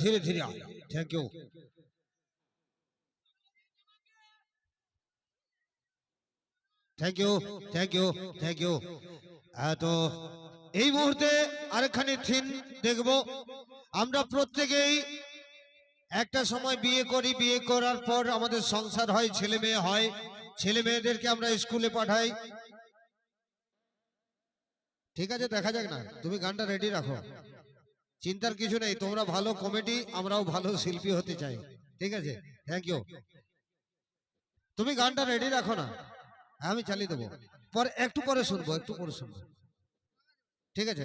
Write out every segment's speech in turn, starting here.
ধীরে আয়। Thank you thank you thank you thank you তো এই মুহূর্তে আরেকখানি থিম দেখব। আমরা প্রত্যেকেই একটা সময় বিয়ে করি। বিয়ে করার পর আমাদের সংসার হয়, ছেলে মেয়ে হয়। ছেলে মেয়েদেরকে আমরা স্কুলে পাঠাই। ঠিক আছে, দেখা যাক না। তুমি গানটা রেডি রাখো। চিন্তার কিছু নেই, তোমরা ভালো কমেডি আমরাও ভালো শিল্পী হতে চাই। ঠিক আছে? থ্যাংক ইউ তুমি গানটা রেডি রাখো না। আমি চালিয়ে দেবো। পরে একটু পরে শুনব, একটু পরে শুনব। ঠিক আছে?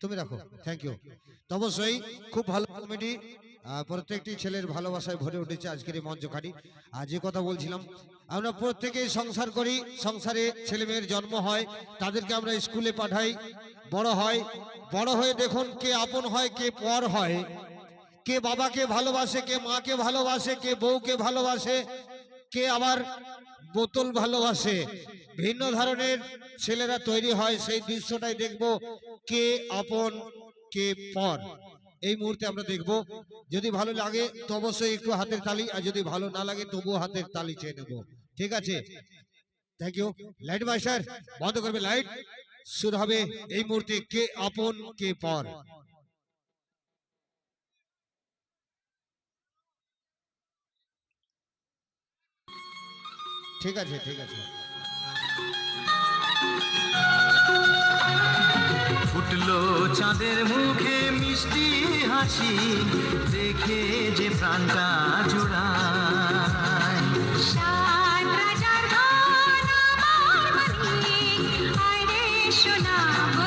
তুমি রাখো। থ্যাংক ইউ তো অবশ্যই খুব ভালো কমেডি প্রত্যেকটি ছেলের ভালোবাসায় ভরে উঠেছে আজকের এই মঞ্চখানি। আর যে কথা বলছিলাম, আমরা প্রত্যেকেই সংসার করি, সংসারে ছেলে মেয়ের জন্ম হয়, তাদেরকে আমরা স্কুলে পাঠাই, বড় হয় বড় হয়ে দেখুন কে আপন হয়, কে পর হয়। কে বাবাকে ভালোবাসে, কে মাকে ভালোবাসে, কে বউকে ভালোবাসে, কে আবার বোতল ভালোবাসে। ভিন্ন ধরনের ছেলেরা তৈরি হয়, সেই দৃশ্যটাই দেখব কে আপন, কে পর। এই মুহূর্তে আমরা দেখব, যদি ভালো লাগে তো অবশ্যই একটু হাতের তালি, আর যদি ভালো না লাগে তবুও হাতের তালি চেয়ে নেব। ঠিক আছে? থ্যাংক ইউ লাইট মাস্টার বন্ধ করবে লাইট শুরু হবে এই মুহূর্তে কে আপন কে পর। ঠিক আছে ঠিক আছে। ফুটলো চাঁদের মুখে মিষ্টি হাসি দেখে যে প্রাণটা জুড়ায়। রে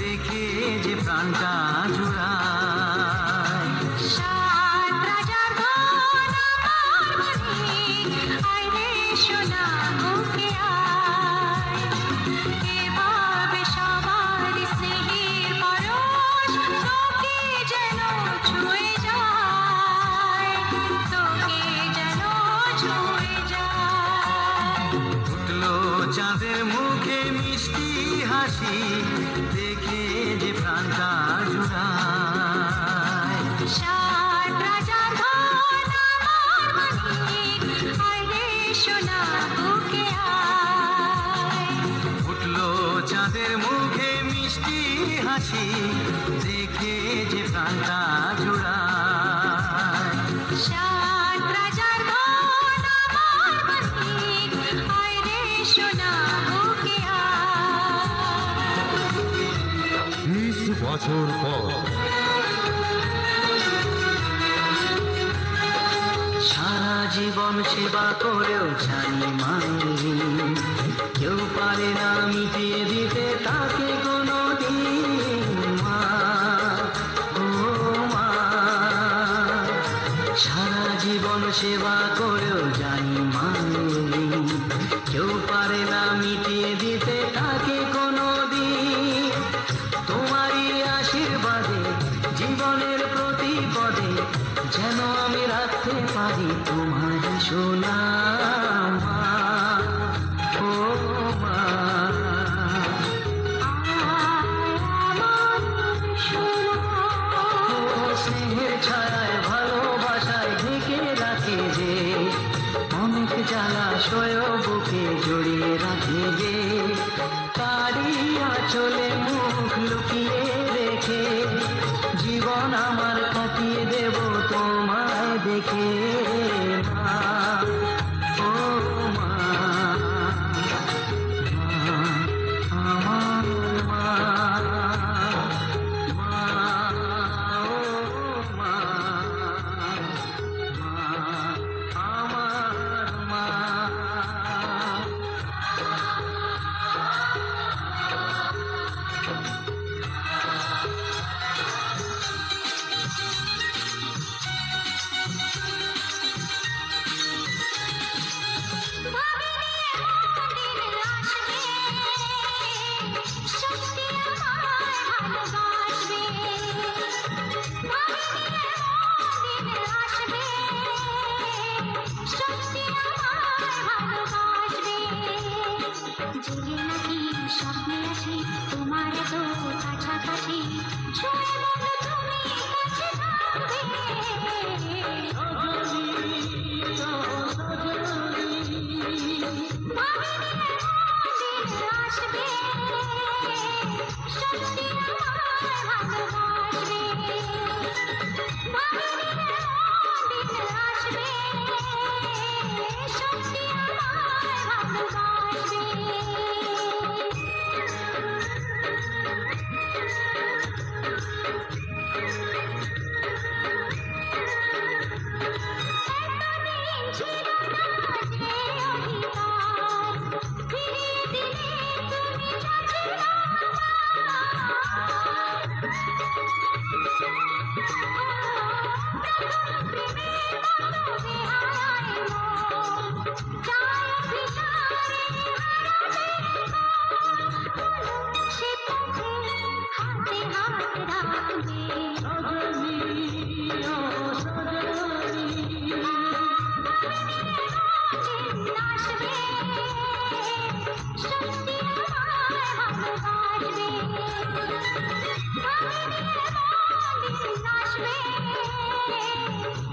দেখে যে প্রাণটা হাসি বছর পর সারা জীবন সেবা করেও জানি মানি। কেউ পারে না মিটিয়ে দিতে, তাকে কোনো সারা জীবন সেবা জীবনের প্রতি পদে যেন আমি রাখতে পারি তোমার সোনা।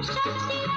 शक्ति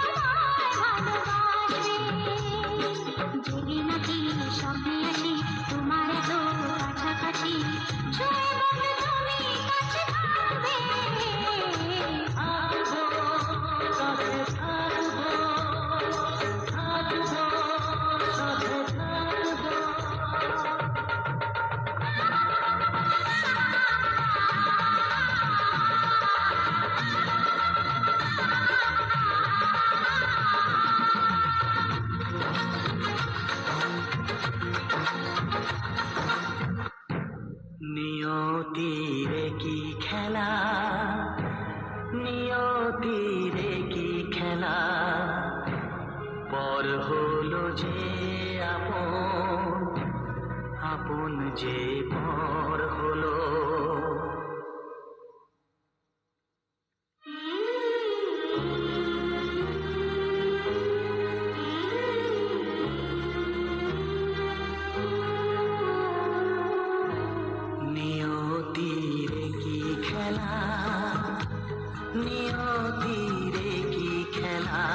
ধীরে কি খেলা?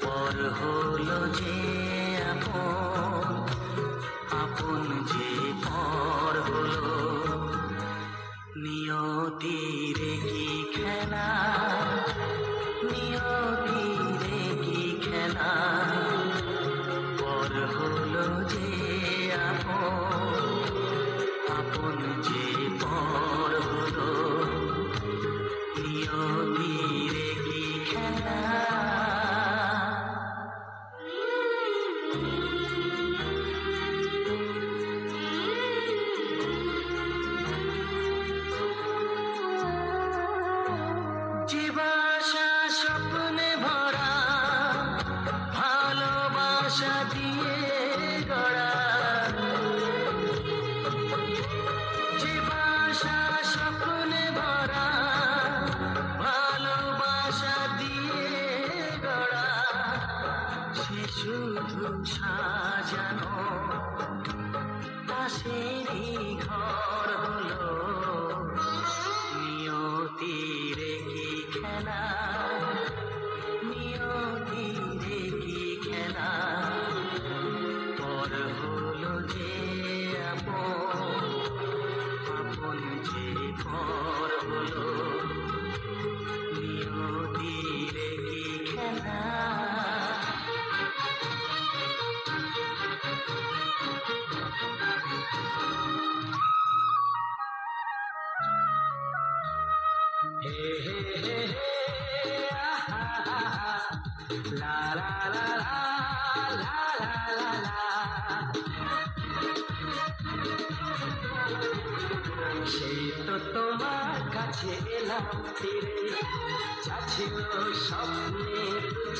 পর হলো যে আপন আপন যে পর হলো। নিয়তিরে কি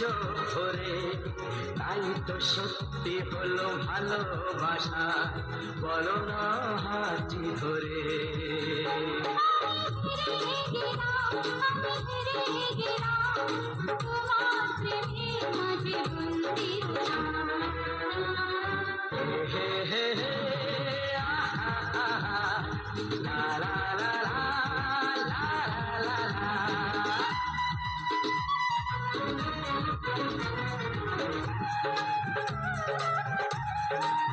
জোরে তাই তো সত্যি হলো ভালোবাসা বলো না হাতি ধরে। হে হে হে আহা আহা Thank you.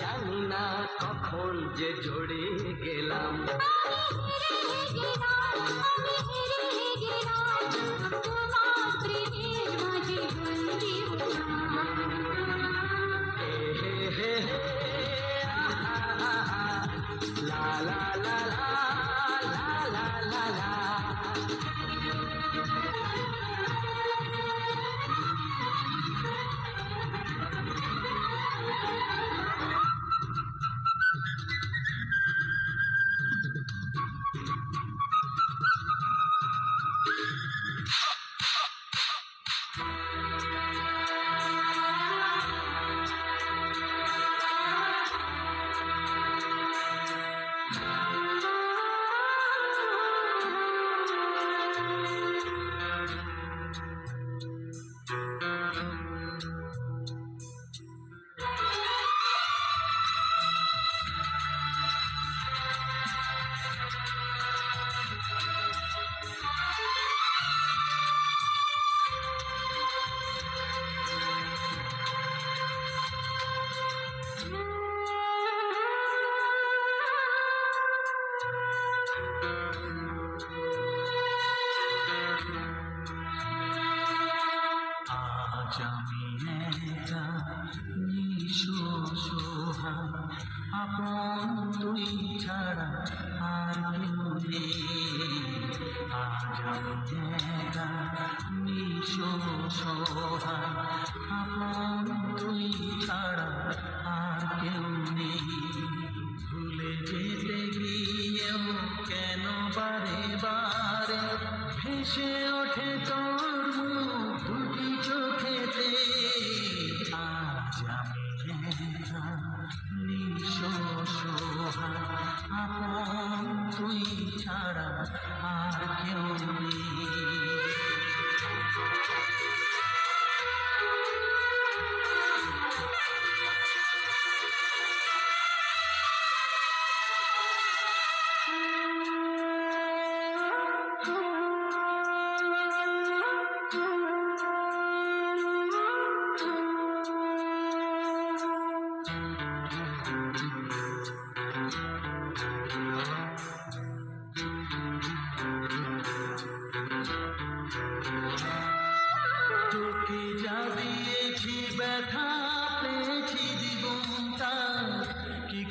জানি না কখন যে জড়ে গেলাম লা লা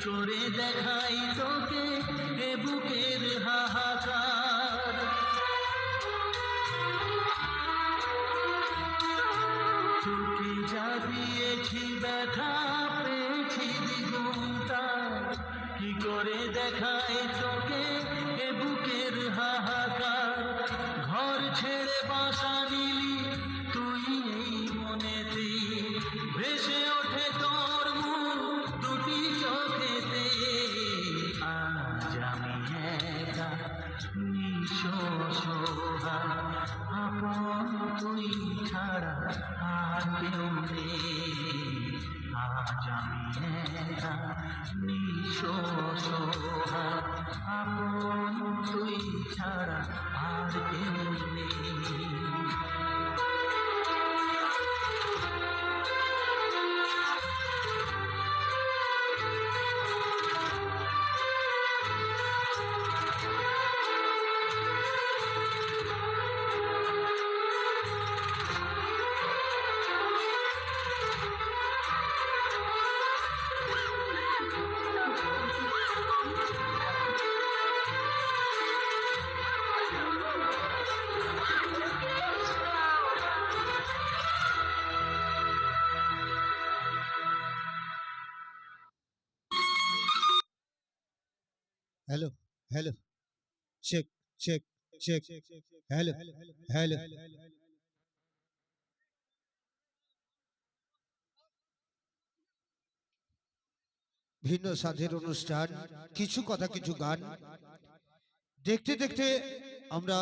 করে দেখাই তো hello hello check check check hello hello ভিন্ন সাধের অনুষ্ঠান কিছু কথা কিছু গান দেখতে দেখতে আমরা